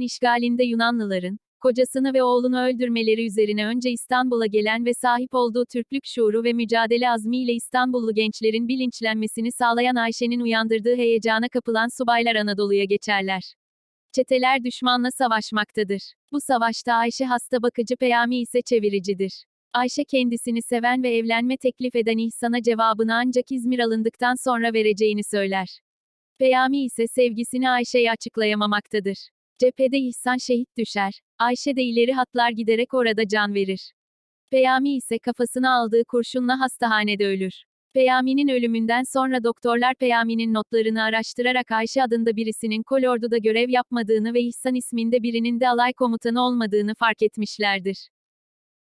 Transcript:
işgalinde Yunanlıların, kocasını ve oğlunu öldürmeleri üzerine önce İstanbul'a gelen ve sahip olduğu Türklük şuuru ve mücadele azmiyle İstanbullu gençlerin bilinçlenmesini sağlayan Ayşe'nin uyandırdığı heyecana kapılan subaylar Anadolu'ya geçerler. Çeteler düşmanla savaşmaktadır. Bu savaşta Ayşe hasta bakıcı Peyami ise çeviricidir. Ayşe kendisini seven ve evlenme teklif eden İhsan'a cevabını ancak İzmir alındıktan sonra vereceğini söyler. Peyami ise sevgisini Ayşe'ye açıklayamamaktadır. Cephede İhsan şehit düşer. Ayşe de ileri hatlar giderek orada can verir. Peyami ise kafasına aldığı kurşunla hastahanede ölür. Peyami'nin ölümünden sonra doktorlar Peyami'nin notlarını araştırarak Ayşe adında birisinin kolorduda görev yapmadığını ve İhsan isminde birinin de alay komutanı olmadığını fark etmişlerdir.